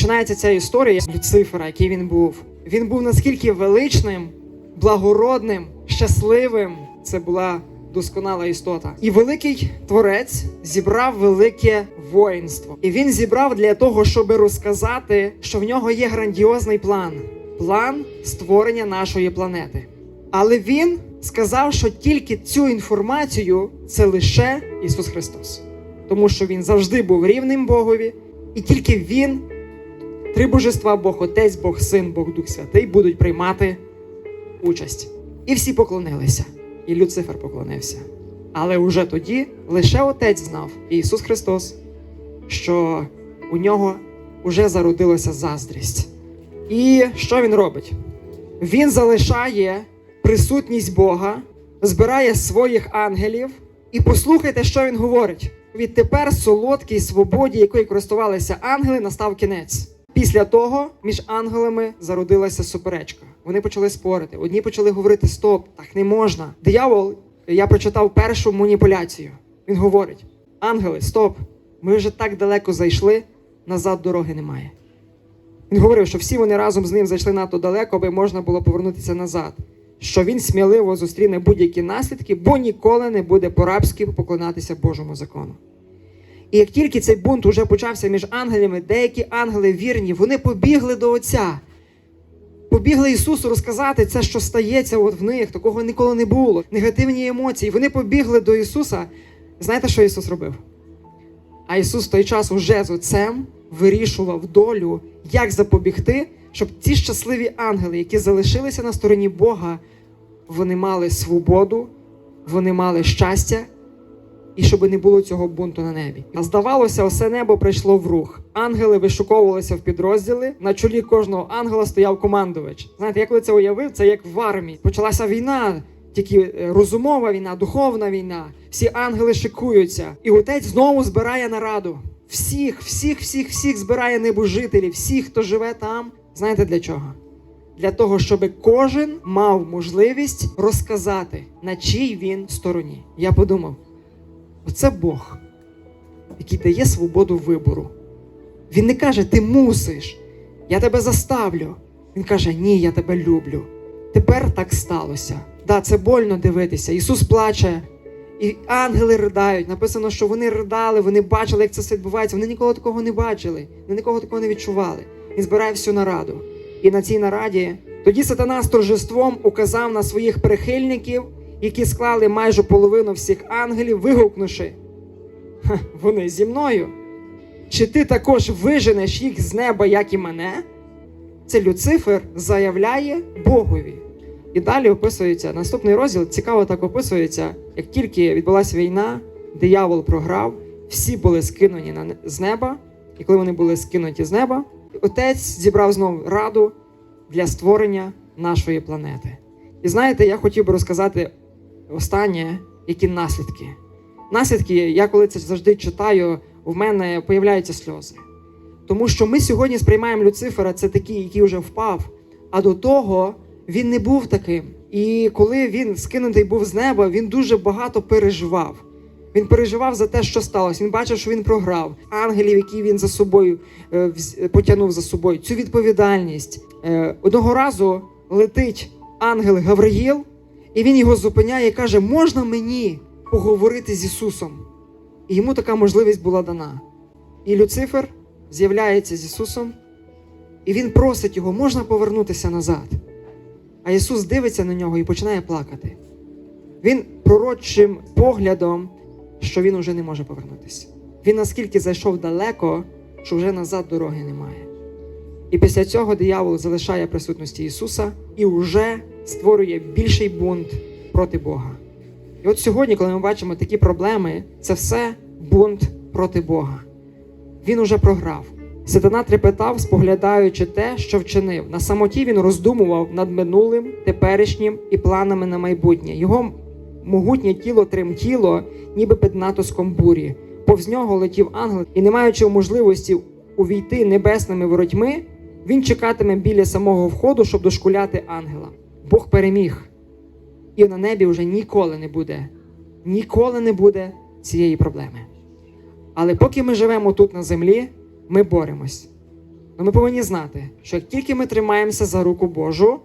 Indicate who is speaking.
Speaker 1: починається ця історія Люцифера, який він був. Він був наскільки величним, благородним, щасливим. Це була досконала істота. І великий творець зібрав велике воїнство. І він зібрав для того, щоб розказати, що в нього є грандіозний план план створення нашої планети. Але він сказав, що тільки цю інформацію це лише Ісус Христос, тому що Він завжди був рівним Богові, і тільки Він, три божества, Бог Отець, Бог Син, Бог Дух Святий, будуть приймати участь. І всі поклонилися, і Люцифер поклонився. Але уже тоді лише Отець знав, Ісус Христос, що у нього вже зародилася заздрість. І що він робить? Він залишає присутність Бога, збирає своїх ангелів, і послухайте, що він говорить. Відтепер солодкій свободі, якою користувалися ангели, настав кінець. Після того між ангелами зародилася суперечка. Вони почали спорити. Одні почали говорити: Стоп, так не можна. Диявол, я прочитав першу маніпуляцію. Він говорить: Ангели, стоп! Ми вже так далеко зайшли, назад дороги немає. Він говорив, що всі вони разом з ним зайшли надто далеко, аби можна було повернутися назад. Що він сміливо зустріне будь-які наслідки, бо ніколи не буде по-рабськи поклонатися Божому закону. І як тільки цей бунт уже почався між ангелами, деякі ангели вірні, вони побігли до Отця. Побігли Ісусу розказати це, що стається от в них, такого ніколи не було. Негативні емоції. Вони побігли до Ісуса. Знаєте, що Ісус робив? А Ісус в той час уже з Отцем вирішував долю, як запобігти, щоб ці щасливі ангели, які залишилися на стороні Бога, вони мали свободу, вони мали щастя, і щоб не було цього бунту на небі. А здавалося, усе небо прийшло в рух. Ангели вишуковувалися в підрозділи. На чолі кожного ангела стояв командувач. Знаєте, я коли це уявив, це як в армії. Почалася війна, тільки е, розумова війна, духовна війна. Всі ангели шикуються, і отець знову збирає нараду. Всіх, всіх, всіх, всіх збирає небожителів, всіх, хто живе там. Знаєте для чого? Для того, щоб кожен мав можливість розказати, на чій він стороні. Я подумав: оце Бог, який дає свободу вибору. Він не каже, ти мусиш, я тебе заставлю. Він каже, ні, я тебе люблю. Тепер так сталося. Да, це больно дивитися. Ісус плаче, і ангели riдають. Написано, що вони ридали, вони бачили, як це все відбувається. Вони ніколи такого не бачили, вони нікого такого не відчували. Він збирає всю нараду. І на цій нараді тоді сатана з торжеством указав на своїх прихильників, які склали майже половину всіх ангелів, вигукнувши: вони зі мною. Чи ти також виженеш їх з неба, як і мене? Це Люцифер заявляє Богові. І далі описується наступний розділ. Цікаво так описується, як тільки відбулася війна, диявол програв, всі були скинені на з неба, і коли вони були скинуті з неба, отець зібрав знову раду для створення нашої планети. І знаєте, я хотів би розказати останнє, які наслідки. Наслідки, я коли це завжди читаю, в мене появляються сльози. Тому що ми сьогодні сприймаємо Люцифера, це такий, який вже впав, а до того він не був таким. І коли він скинутий був з неба, він дуже багато переживав. Він переживав за те, що сталося. Він бачив, що він програв. Ангелів, які він за собою е, потягнув за собою, цю відповідальність. Е, одного разу летить ангел Гавриїл, і він його зупиняє і каже: Можна мені поговорити з Ісусом? І йому така можливість була дана. І Люцифер з'являється з Ісусом, і він просить його, можна повернутися назад. А Ісус дивиться на нього і починає плакати. Він пророчим поглядом, що він уже не може повернутися. Він наскільки зайшов далеко, що вже назад дороги немає. І після цього диявол залишає присутності Ісуса і вже створює більший бунт проти Бога. І от сьогодні, коли ми бачимо такі проблеми, це все бунт проти Бога. Він уже програв. Сатана трепетав, споглядаючи те, що вчинив. На самоті він роздумував над минулим, теперішнім і планами на майбутнє. Його могутнє тіло тремтіло, ніби під натиском бурі. Повз нього летів ангел, і, не маючи можливості увійти небесними воротьми, він чекатиме біля самого входу, щоб дошкуляти ангела. Бог переміг. І на небі вже ніколи не буде, ніколи не буде цієї проблеми. Але поки ми живемо тут на землі, ми боремось. Але ми повинні знати, що як тільки ми тримаємося за руку Божу,